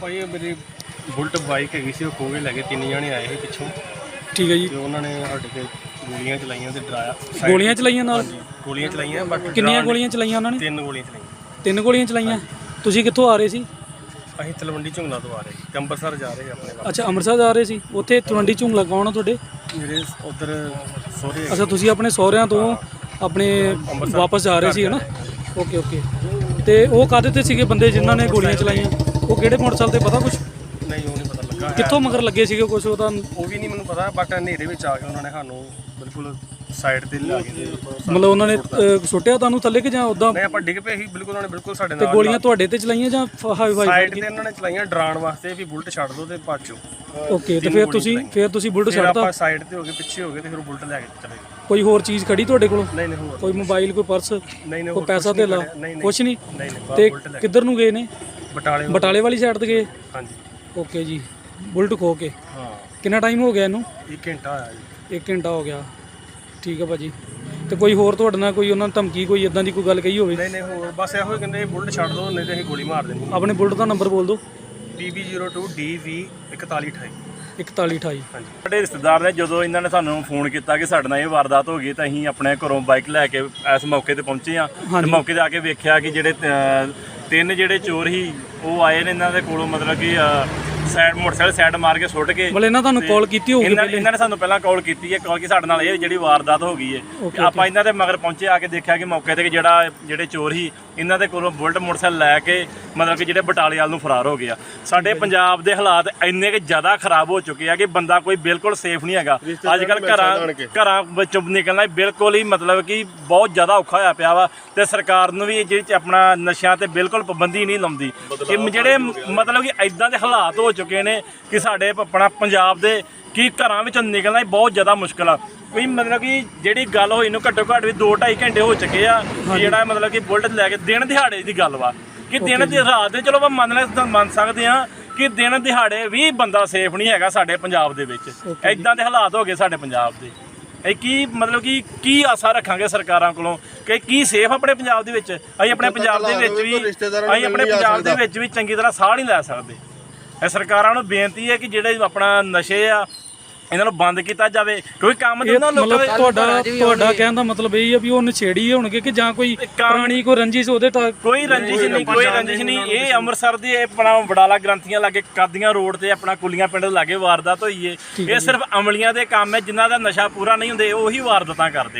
ਭਾਈ ਇਹ ਮੇਰੀ bullet bike ਹੈਗੀ ਸੀ ਉਹ ਖੋ ਕੇ ਲੈ ਗਏ ਤਿੰਨ ਜਣੇ ਆਏ ਸੀ ਪਿੱਛੋਂ। ਠੀਕ ਹੈ ਜੀ। ਤੇ ਉਹਨਾਂ ਨੇ ਸਾਡੇ ਤੇ ਗੋਲੀਆਂ ਚਲਾਈਆਂ ਤੇ ਡਰਾਇਆ। Side- ਗੋਲੀਆਂ ਚਲਾਈਆਂ ਨਾਲ? ਹਾਂਜੀ, ਗੋਲੀਆਂ ਚਲਾਈਆਂ ਬਟ ਕਿੰਨੀਆਂ ਗੋਲੀਆਂ ਚਲਾਈਆਂ ਉਹਨਾਂ ਨੇ? ਤਿੰਨ ਗੋਲੀਆਂ ਚਲਾਈਆਂ। ਤਿੰਨ ਗੋਲੀਆਂ ਚਲਾਈਆਂ। ਤੁਸੀਂ ਕਿੱਥੋਂ ਆ ਰਹੇ ਸੀ? ਅਸੀਂ ਤਲਵੰਡੀ ਝੁੰਗਲਾ ਤੋਂ ਆ ਰਹੇ ਸੀ। ਤੇ ਅੰਮ੍ਰਿਤਸਰ ਜਾ ਰਹੇ ਸੀ ਆਪਣੇ ਵੱਲ। ਅੱਛਾ ਅੰਮ੍ਰਿਤਸਰ ਜਾ ਰਹੇ ਸੀ। ਉੱਥੇ ਤਲਵੰਡੀ ਝੁੰਗਲਾ ਕੌਣ ਆ ਤੁਹਾਡੇ? ਮੇਰੇ ਉਧਰ ਸੋਹਰੇ ਅੱਛਾ ਤੁਸੀਂ ਆਪਣੇ ਸਹੁਰਿਆਂ ਤੋਂ ਆਪਣੇ ਵਾਪਸ ਜਾ ਰਹੇ ਸੀ ਹਨਾ ਓਕੇ ਓਕੇ। ਤੇ ਉਹ ਕਾਹਦੇ ਤੇ ਸੀਗੇ ਬੰਦੇ ਜਿਨ੍ਹਾਂ ਨੇ ਗੋਲੀਆਂ ਚਲਾਈਆਂ? ਉਹ ਕਿਹੜੇ ਮੋਟਰਸਾਈਕਲ ਤੇ ਪਤਾ ਕੁਛ? ਨਹੀਂ ਉਹ ਨਹੀਂ ਪਤਾ ਲੱਗਾ ਹੈ। ਕਿੱਥੋਂ ਮਗਰ ਲੱਗੇ ਸੀਗੇ ਕੁਛ ਉਹਦਾ? ਉਹ ਵੀ ਨਹੀਂ ਮੈਨੂੰ ਪਤਾ ਬਟ ਹਨੇਰੇ ਵਿੱਚ ਆ ਕੇ ਉਹਨਾਂ ਨੇ ਸਾਨੂੰ ਬਿਲਕੁਲ ਸਾਈਡ ਤੇ ਲਾ ਕੇ ਤੇ ਮਤਲਬ ਉਹਨਾਂ ਨੇ ਅਹ, ਸੁੱਟਿਆ ਤੁਹਾਨੂੰ ਥੱਲੇ ਕਿ ਜਾਂ ਉਦਾਂ ਨਹੀਂ ਆਪਾਂ ਡਿੱਗ ਪਏ ਸੀ ਬਿਲਕੁਲ ਉਹਨਾਂ ਨੇ ਬਿਲਕੁਲ ਸਾਡੇ ਤੇ ਨਾਲ ਗੋਲੀਆਂ ਤੁਹਾਡੇ ਤੇ ਚਲਾਈਆਂ ਜਾਂ ਹਾਈ ਸਾਈਡ ਤੇ ਉਹਨਾਂ ਨੇ ਚਲਾਈਆਂ ਡਰਾਉਣ ਵਾਸਤੇ ਵੀ ਬੁਲਟ ਛੱਡ ਦੋ ਤੇ ਪਾਚੋ ਓਕੇ ਤੇ ਫਿਰ ਤੁਸੀਂ ਫਿਰ ਤੁਸੀਂ ਬੁਲਟ ਫਿਰ ਛੱਡਤਾ? ਆਪਾਂ ਸਾਈਡ ਤੇ ਹੋ ਗਏ ਪਿੱਛੇ ਹੋ ਗਏ ਤੇ ਫਿਰ ਉਹ ਬੁਲਟ ਲੈ ਕੇ ਚਲੇ ਗਏ। ਕੋਈ ਹੋਰ ਚੀਜ਼ ਖੜੀ ਤੁਹਾਡੇ ਕੋਲ? ਨਹੀਂ ਨਹੀਂ ਹੋਰ। ਕੋਈ ਮੋਬਾਈਲ ਕੋਈ ਪਰਸ? ਨਹੀਂ ਨਹੀਂ ਕੋਈ ਹੋਰ ਪੈਸਾ ਧੇਲਾ। ਨਹੀਂ ਨਹੀਂ ਕੁਛ ਨਹੀਂ? ਨਹੀਂ ਨਹੀਂ ਤੇ ਬੁਲਟ ਲੈ ਕੇ। ਕਿੱਧਰ ਨੂੰ ਗਏ ਨੇ? ਬਟਾਲੇ ਬਟਾਲੇ ਵਾਲੀ ਸਾਈਡ ਤੇ ਗਏ ਹਾਂਜੀ। ਓਕੇ ਜੀ। ਬੁਲਟ ਖੋ ਕੇ। ਹਾਂ। ਕਿੰਨਾ ਟਾਈਮ ਹੋ ਗਿਆ ਇਹਨੂੰ? ਇੱਕ ਘੰਟਾ ਆਇਆ ਜੀ। 1 ਘੰਟਾ ਹੋ ਗਿਆ। ਠੀਕ ਹੈ ਭਾਜੀ। ਤੇ ਕੋਈ ਹੋਰ ਤੁਹਾਡੇ ਨਾਲ ਕੋਈ ਉਹਨਾਂ ਨੇ ਧਮਕੀ ਕੋਈ ਇਦਾਂ ਦੀ ਕੋਈ ਗੱਲ ਕਹੀ ਹੋਵੇ? ਨਹੀਂ ਨਹੀਂ ਹੋਰ ਬਸ ਇਹੋ ਹੀ ਕਹਿੰਦੇ ਬੁਲਟ ਛੱਡ ਦੋ ਨਹੀਂ ਤੇ ਅਸੀਂ ਗੋਲੀ ਮਾਰ ਦੇਣੀ ਆਪਣੇ ਬੁਲਟ ਦਾ ਨੰਬਰ ਬੋਲ ਦਿਓ। PB02 DV 4128 4128 ਹਾਂਜੀ। ਸਾਡੇ ਰਿਸ਼ਤੇਦਾਰ ਨੇ ਜਦੋਂ ਇਹਨਾਂ ਨੇ ਸਾਨੂੰ ਫੋਨ ਕੀਤਾ ਕਿ ਸਾਡੇ ਨਾਲ ਇਹ ਵਾਰਦਾਤ ਹੋ ਗਈ ਤਾਂ ਅਸੀਂ ਆਪਣੇ ਘਰੋਂ ਬਾਈਕ ਲੈ ਕੇ ਇਸ ਮੌਕੇ ਤੇ ਪਹੁੰਚੇ ਆ ਤੇ ਹਾਂਜੀ। ਮੌਕੇ ਤੇ ਆ ਕੇ ਵੇਖਿਆ ਕਿ ਜਿਹੜੇ ਅਹ, ਤਿੰਨ ਜਿਹੜੇ ਚੋਰ ਸੀ ਉਹ ਆਏ ਨੇ ਇਹਨਾਂ ਦੇ ਕੋਲੋਂ ਮਤਲਬ ਕਿ ਸਾਈਡ ਮੋਟਰਸਾਈਕਲ ਸਾਈਡ ਮਾਰ ਕੇ ਸੁੱਟ ਕੇ ਮਤਲਬ ਇਹਨਾਂ ਤੁਹਾਨੂੰ ਕਾਲ ਕੀਤੀ ਹੋਊਗੀ ਇਹਨਾਂ ਇਹਨਾਂ ਨੇ ਸਾਨੂੰ ਪਹਿਲਾਂ ਕਾਲ ਕੀਤੀ ਹੈ ਕਾਲ ਕਿ ਸਾਡੇ ਨਾਲ ਇਹ ਜਿਹੜੀ ਵਾਰਦਾਤ ਹੋ ਗਈ ਹੈ। ਆਪਾਂ ਇਹਨਾਂ ਦੇ ਮਗਰ ਪਹੁੰਚੇ ਆ ਕੇ ਦੇਖਿਆ ਕਿ ਮੌਕੇ ਤੇ ਜਿਹੜਾ ਜਿਹੜੇ ਚੋਰ ਸੀ ਇਹਨਾਂ ਦੇ ਕੋਲੋਂ ਬੁਲਟ ਮੋਟਰਸਾਈਕਲ ਲੈ ਕੇ ਮਤਲਬ ਕਿ ਜਿਹੜੇ ਬਟਾਲੇ ਵਾਲ ਨੂੰ ਫਰਾਰ ਹੋ ਗਿਆ। ਸਾਡੇ ਪੰਜਾਬ ਦੇ ਹਾਲਾਤ ਇੰਨੇ ਕਿ ਜ਼ਿਆਦਾ ਖਰਾਬ ਹੋ ਚੁੱਕੇ ਆ ਕਿ ਬੰਦਾ ਕੋਈ ਬਿਲਕੁਲ ਸੇਫ ਨਹੀਂ ਹੈਗਾ। ਅੱਜ ਕੱਲ ਘਰਾਂ ਘਰਾਂ ਵਿੱਚੋਂ ਨਿਕਲਣਾ ਬਿਲਕੁਲ ਹੀ ਮਤਲਬ ਕਿ ਬਹੁਤ ਜ਼ਿਆਦਾ ਔਖਾ ਹੋਇਆ ਪਿਆ ਵਾ ਤੇ ਸਰਕਾਰ ਨੂੰ ਵੀ ਜਿਹੜੀ ਆਪਣਾ ਨਸ਼ਿਆਂ ਤੇ ਬਿਲਕੁਲ ਪਾਬੰਦੀ ਨਹੀਂ ਲਾਉਂਦੀ। ਕਿ ਜਿਹੜੇ ਮਤਲਬ ਕਿ ਇਦਾਂ ਦੇ ਹਾਲਾਤ ਹੋ ਚੁੱਕੇ ਨੇ ਕਿ ਸਾਡੇ ਆਪਣਾ ਪੰਜਾਬ ਦੇ ਕਿ ਘਰਾਂ ਵਿੱਚੋਂ ਨਿਕਲਣਾ ਹੀ ਬਹੁਤ ਜ਼ਿਆਦਾ ਮੁਸ਼ਕਲ ਆ। ਕੋਈ ਮਤਲਬ ਕਿ ਜਿਹੜੀ ਗੱਲ ਹੋਈ ਨੂੰ ਘੱਟੋ ਘੱਟ ਵੀ 2.5 ਘੰਟੇ ਹੋ ਚੁੱਕੇ ਆ। ਜਿਹੜਾ ਮਤਲਬ ਕਿ ਬੁਲਟ ਲੈ ਕੇ ਦਿਨ ਦਿਹਾੜੇ ਦੀ ਗੱਲ ਵਾ। ਕਿ ਦਿਨ ਦੀ ਰਾਤ ਦੇ ਚਲੋ ਆਪਾਂ ਮੰਨ ਲੈ ਮੰਨ ਸਕਦੇ ਆ ਕਿ ਦਿਨ ਦਿਹਾੜੇ ਵੀ ਬੰਦਾ ਸੇਫ ਨਹੀਂ ਹੈਗਾ ਸਾਡੇ ਪੰਜਾਬ ਦੇ ਵਿੱਚ। ਇਦਾਂ ਦੇ ਹਾਲਾਤ ਹੋ ਗਏ ਸਾਡੇ ਪੰਜਾਬ ਦੇ। ਇਹ ਕੀ ਮਤਲਬ ਕਿ ਕੀ ਆਸਾ ਰੱਖਾਂਗੇ ਸਰਕਾਰਾਂ ਕੋਲੋਂ? ਕਿ ਕੀ ਸੇਫ ਆਪਣੇ ਪੰਜਾਬ ਦੇ ਵਿੱਚ? ਅਸੀਂ ਆਪਣੇ ਪੰਜਾਬ ਦੇ ਵਿੱਚ ਵੀ ਅਸੀਂ ਆਪਣੇ ਪੰਜਾਬ ਦੇ ਵਿੱਚ ਵੀ ਚੰਗੀ ਤਰ੍ਹਾਂ ਸਾਹ ਨਹੀਂ ਲੈ ਸਕਦੇ। ਇਹ ਸਰਕਾਰਾਂ ਨੂੰ ਬੇਨਤੀ ਹੈ ਕਿ ਜਿਹੜੇ ਆਪਣਾ ਨਸ਼ੇ ਆ ਇਹਨਾਂ ਨੂੰ ਬੰਦ ਕੀਤਾ ਜਾਵੇ ਕਿਉਂਕਿ ਕੰਮ ਇਹ ਉਹਨਾਂ ਲੋਕਾਂ ਮਤਲਬ ਦੇ ਤੁਹਾਡਾ ਤੁਹਾਡਾ ਕਹਿਣ ਦਾ ਮਤਲਬ ਇਹ ਹੀ ਆ ਵੀ ਉਹ ਨਛੇੜੀ ਹੋਣਗੇ ਕਿ ਜਾਂ ਕੋਈ ਪੁਰਾਣੀ ਕੋਈ ਰੰਜਿਸ਼ ਉਹਦੇ ਤਾਂ ਕੋਈ ਰੰਜਿਸ਼ ਨਹੀਂ ਕੋਈ ਰੰਜਿਸ਼ ਨਹੀਂ ਇਹ ਅੰਮ੍ਰਿਤਸਰ ਦੇ ਇਹ ਆਪਣਾ ਵਡਾਲਾ ਗ੍ਰੰਥੀਆਂ ਲਾਗੇ ਕਾਦੀਆਂ ਰੋਡ ਤੇ ਆਪਣਾ ਕੁਲੀਆਂ ਪਿੰਡ ਲਾਗੇ ਵਾਰਦਾਤ ਹੋਈ ਏ। ਇਹ ਸਿਰਫ ਅਮਲੀਆਂ ਦੇ ਕੰਮ ਹੈ ਜਿਨ੍ਹਾਂ ਦਾ ਨਸ਼ਾ ਪੂਰਾ ਨਹੀਂ ਹੁੰਦੇ ਉਹੀ ਵਾਰਦਾਤਾਂ ਕਰਦੇ ਨੇ।